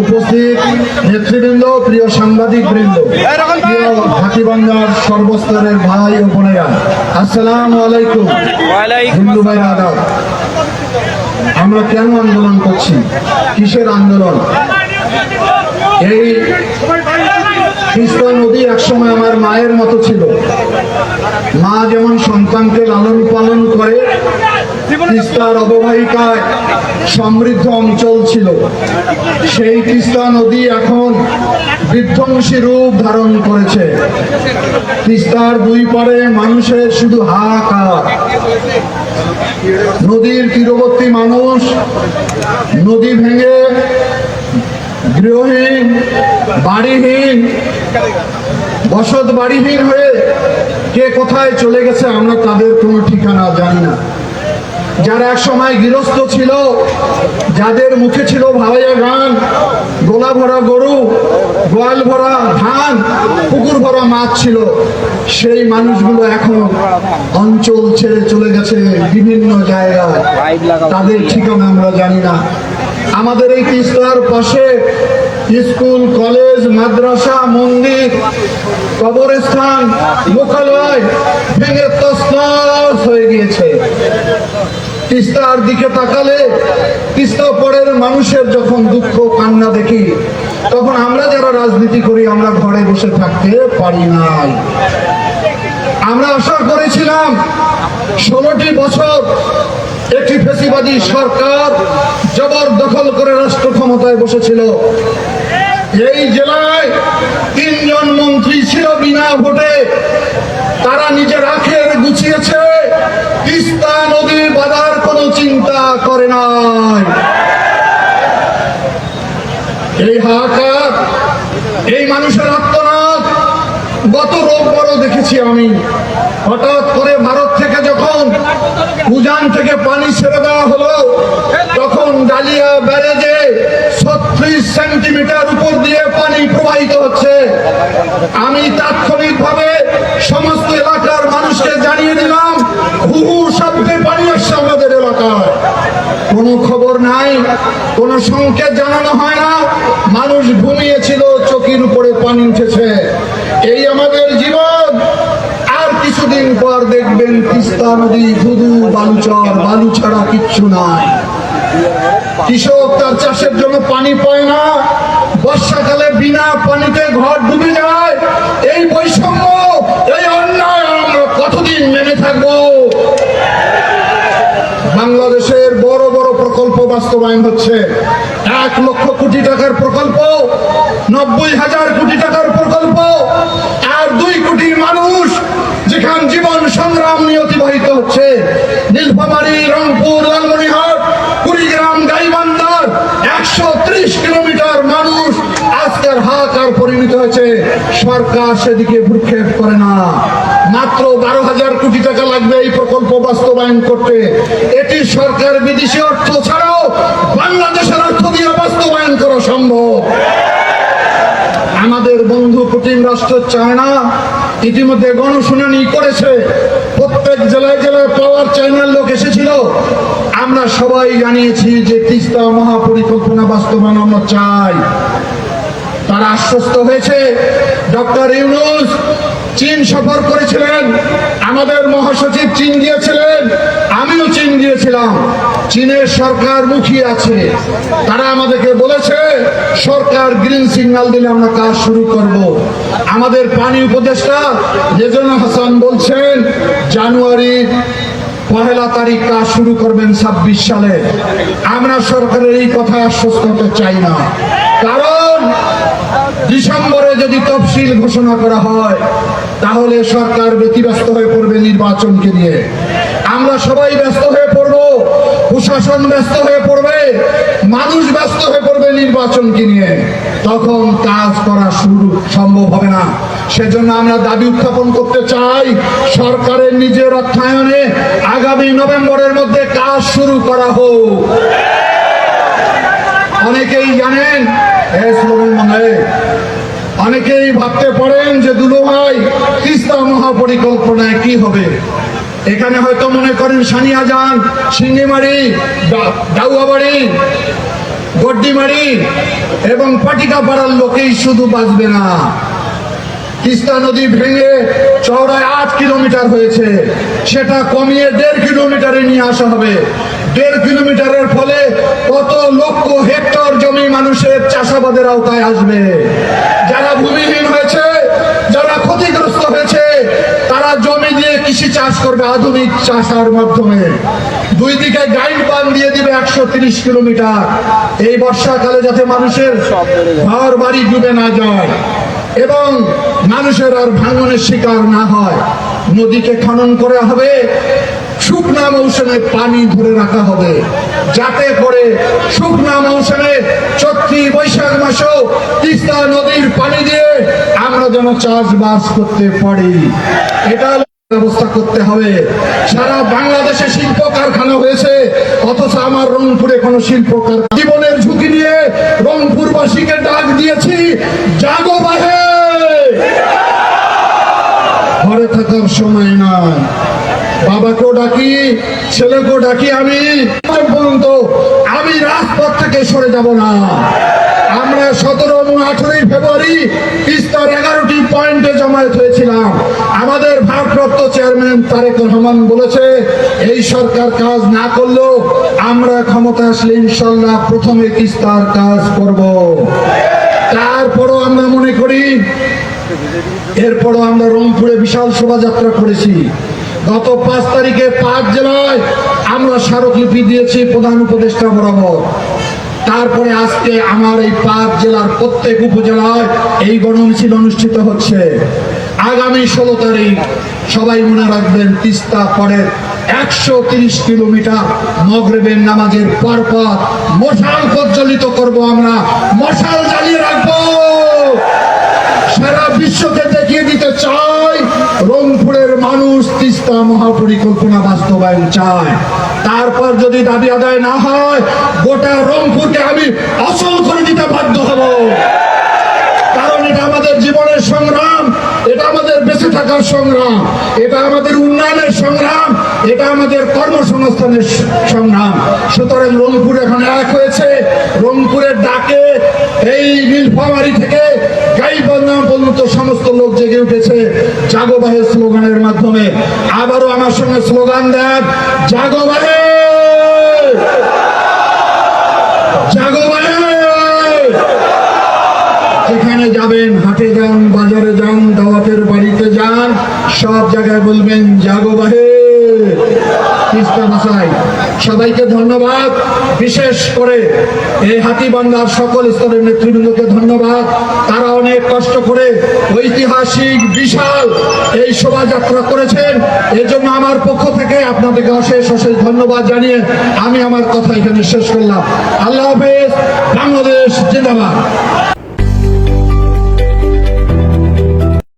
উপস্থিত নেতৃবৃন্দ প্রিয় সাংবাদিক বৃন্দ প্রিয় হাতিবান্ধার সর্বস্তরের ভাই ও বোনেরা আসসালামু আলাইকুম। হিন্দু ভাই আদাব আমরা কেন আন্দোলন করছি? কিসের আন্দোলন? এই তিস্তা নদী একসময় আমার মায়ের মতো ছিল। মা যেমন সন্তানকে লালন পালন করে তিস্তার অববাহিকায় সমৃদ্ধ অঞ্চল ছিল। সেই তিস্তা নদী এখন বিধ্বংসী রূপ ধারণ করেছে। তিস্তার দুই পারে মানুষের শুধু হাহাকার। নদীর তীরবর্তী মানুষ, নদী ভেঙে গৃহহীন, বাড়িহীন, বসত বাড়িহীন হয়ে কে কোথায় চলে গেছে আমরা তাদের কোনো ঠিকানা জানি না। যারা এক সময় গৃহস্থ ছিল, যাদের মুখে ছিল ভাইয়া গান, গোলা ভরা গরু, গোয়াল ভরা ধান, পুকুর ভরা মাছ ছিল, সেই মানুষগুলো এখন অঞ্চল ছেড়ে চলে গেছে বিভিন্ন জায়গায়। তাদের ঠিকানা আমরা জানি না। আমাদের এই তিস্তার পাশে স্কুল, কলেজ, মাদ্রাসা, মন্দির, কবরস্থান লোকালয় ভেঙে তসনস হয়ে গিয়েছে। তিস্তার দিকে তাকালে তিস্তা পরের মানুষের যখন দুঃখ কান্না দেখি, তখন আমরা যারা রাজনীতি করি, আমরা ঘরে বসে থাকতে পারি নাই। আমরা আশা করেছিলাম ষোলোটি বছর একটি ফেসিবাদী সরকার জবরদখল করে রাষ্ট্র ক্ষমতায় বসেছিল। এই জেলায় তিনজন মন্ত্রী ছিল বিনা ভোটে, তারা নিজের আখের গুছিয়েছে তিস্তা নদীর বাধার কোনো চিন্তা করে নাই এই হাহাকার। এই মানুষের আত্মনাদ। গত রোগ বড় দেখেছি আমি। হঠাৎ করে ভারত থেকে যখন উজান থেকে পানি ছেড়ে দেওয়া হলো, তখন ডালিয়া ব্যারেজে ছত্রিশ সেন্টিমিটার উপর দিয়ে পানি প্রবাহিত হচ্ছে। আমি তাৎক্ষণিকভাবে সমস্ত এলাকার মানুষকে জানিয়ে দিলাম, হুহু শব্দে পানি আসছে আমাদের এলাকায়। কোনো খবর নাই, কোনো সংকেত জানানো হয় না মানুষ ঘুমিয়েছিল চকির উপরে পানি উঠেছে এই আমাদের জীবন আর কিছুদিন পর দেখবেন তিস্তা নদী শুধু বালুচর, বালু ছাড়া কিচ্ছু নাই। কৃষক তার চাষের জন্য পানি পায় না, বর্ষাকালে বিনা পানিতে ঘর ডুবে যায়। এই বৈষম্য, এই অন্যায় আমরা কতদিন মেনে থাকব? বাংলাদেশের বড় বড় প্রকল্প বাস্তবায়ন হচ্ছে। এক লক্ষ কোটি টাকার প্রকল্প, নব্বই হাজার কোটি টাকার প্রকল্প আর দুই কোটি মানুষ যেখান জীবন সংগ্রাম নিয়ে অতিবাহিত হচ্ছে নীলফামারী রংপুর লালমনিহাট কুড়িগ্রাম গাইবান্ধার একশো ত্রিশ কিলোমিটার মানুষ আজকের হাহাকার পরিণত হয়েছে সরকার সেদিকে ভ্রুক্ষেপ করে না। মাত্র বারো হাজার কোটি টাকা লাগবে এই প্রকল্প বাস্তবায়ন করতে। এটি সরকার বিদেশি অর্থ ছাড়াও বাংলাদেশের অর্থ দিয়ে বাস্তবায়ন করা সম্ভব। আমাদের বন্ধু পুতিন রাষ্ট্র চায়না ইতিমধ্যে গণশুনানি করেছে। প্রত্যেক জেলায় জেলায় পাওয়ার চায়নার লোক এসেছিল। আমরা সবাই জানিয়েছি যে তিস্তা মহাপরিকল্পনা বাস্তবায়ন আমরা চাই। তারা আশ্বস্ত হয়েছে। ডক্টর ইউনুস চীন সফর করেছিলেন। আমাদের মহাসচিব চীন গিয়েছিলেন। আমিও চীন গিয়েছিলাম। চীনের সরকার মুখিয়ে আছে। তারা আমাদেরকে বলেছে, সরকার গ্রিন সিগন্যাল দিলে আমরা কাজ শুরু করব। আমাদের পানি উপদেষ্টা রেজনা হাসান বলছেন, জানুয়ারি পহেলা তারিখ কাজ শুরু করবেন ছাব্বিশ সালে। আমরা সরকারের এই কথা আশ্বস্ত হতে চাই না। কারণ ডিসেম্বরে যদি তফসিল ঘোষণা করা হয়, তাহলে সরকার ব্যতিব্যস্ত হয়ে পড়বে নির্বাচনকে নিয়ে। আমরা সবাই ব্যস্ত হয়ে পড়ব, প্রশাসন ব্যস্ত হয়ে পড়বে, মানুষ ব্যস্ত হয়ে পড়বে নির্বাচনকে নিয়ে। তখন কাজ করা শুরু সম্ভব হবে না। সেজন্য আমরা দাবি উত্থাপন করতে চাই, সরকারের নিজের অর্থায়নে আগামী নভেম্বরের মধ্যে কাজ শুরু করা হোক। অনেকেই জানেন অনেকেই ভাবতে পারেন যে দুলো ভাই তিস্তা মহাপরিকল্পনায় কি হবে। এখানে হয়তো মনে করেন সানিয়া যান সিঙ্গিমারি দাউয়াবাড়ি, গড্ডিমারি এবং পাটিকা পাড়ার লোকেই শুধু বাঁচবে না। তিস্তা নদী ভেঙে চওড়ায় আট কিলোমিটার হয়েছে। সেটা কমিয়ে দেড় কিলোমিটারে নিয়ে আসা হবে। দেড় কিলোমিটারের ফলে কত লক্ষ হেক্টর জমি মানুষের চাষাবাদের আওতায় আসবে যারা ভূমিহীন হয়েছে যারা ক্ষতিগ্রস্ত হয়েছে তারা জমি দিয়ে কৃষি চাষ করবে আধুনিক চাষার মাধ্যমে। দুই দিকে গাইড বান দিয়ে দিবে একশো তিরিশ কিলোমিটার। এই বর্ষাকালে যাতে মানুষের ঘর বাড়ি ডুবে না যায় এবং মানুষের আর ভাঙনের শিকার না হয়, নদীকে খনন করে হবে, শুকনা মৌসুমে পানি ধরে রাখা হবে। যাতে করে শুকনা মৌসুমে চৈত্রি বৈশাখ মাসেও তিস্তা নদীর পানি দিয়ে আমরা যেন চাষবাস করতে পারি। এটা ব্যবস্থা করতে হবে। সারা বাংলাদেশে শিল্প কারখানা হয়েছে, অথচ আমার রংপুরে কোনো শিল্প কারখানা জীবনের ঝুঁকি নিয়ে রংপুরবাসীকে ডাক দিয়েছি, জাগো বাহে! ঘরে থাকার সময় নয় বাবাকেও ডাকি, ছেলেকেও ডাকি আমি। পর্যন্ত আমি রাজপথ থেকে সরে যাব না। সতেরো এবং আঠেরোই ফেব্রুয়ারি তিস্তার এগারোটি পয়েন্টে জমায়েত হয়েছিলাম। আমাদের ভারপ্রাপ্ত চেয়ারম্যান তারেক রহমান বলেছে, এই সরকার কাজ না করলেও আমরা ক্ষমতা আসলে ইনশাল্লাহ প্রথমে তিস্তার কাজ করব। তারপরও আমরা মনে করি, এরপরও আমরা রংপুরে বিশাল শোভাযাত্রা করেছি। গত পাঁচ তারিখে পাঁচ জেলায় আমরা স্মারকলিপি দিয়েছি প্রধান উপদেষ্টা বরাবর। তারপরে আজকে আমার এই পাঁচ জেলার প্রত্যেক উপজেলায় এই গণমিছিল অনুষ্ঠিত হচ্ছে। আগামী ষোলো তারিখ সবাই মনে রাখবেন, তিস্তা পরের একশো তিরিশ কিলোমিটার মগরেবের নামাজের পর পর মশাল প্রজ্বলিত করব আমরা। মশাল জ্বালিয়ে রাখব। সারা বিশ্বকে দেখিয়ে দিতে চাই। রংপুরের মানুষ তিস্তা মহাপরিকল্পনা বাস্তবায়ন চায়। তারপর যদি দাবি আদায় না হয়, গোটা রংপুরকে আমি অসল করে দিতে বাধ্য হব। কারণ এটা আমাদের জীবনের সংগ্রাম, এটা আমাদের বেঁচে থাকার সংগ্রাম, এটা আমাদের উন্নয়নের সংগ্রাম, এটা আমাদের কর্মসংস্থানের সংগ্রাম। সুতরাং রংপুর এখন এক হয়েছে। রংপুরের ডাকে এই নীলফামারি থেকে গাইবান্ধা পর্যন্ত সমস্ত লোক জেগে উঠেছে। জাগো বাহে স্লোগানের মাধ্যমে আবারও আমার সঙ্গে স্লোগান দেন, জাগো ভাই! জাগো যেখানে যাবেন, হাটে যান, বাজারে যান, দাওয়াতের বাড়িতে যান, সব জায়গায় বলবেন, জাগো বাহে তিস্তা ভাষায় সবাইকে ধন্যবাদ। বিশেষ করে এই হাতিবান্ধার সকল স্তরের নেতৃবৃন্দকে ধন্যবাদ। তারা অনেক কষ্ট করে ঐতিহাসিক বিশাল এই শোভাযাত্রা করেছেন। এর জন্য আমার পক্ষ থেকে আপনাদেরকে অশেষ অশেষ ধন্যবাদ জানিয়ে আমি আমার কথা এখানে শেষ করলাম। আল্লাহ হাফেজ, বাংলাদেশ জিন্দাবাদ।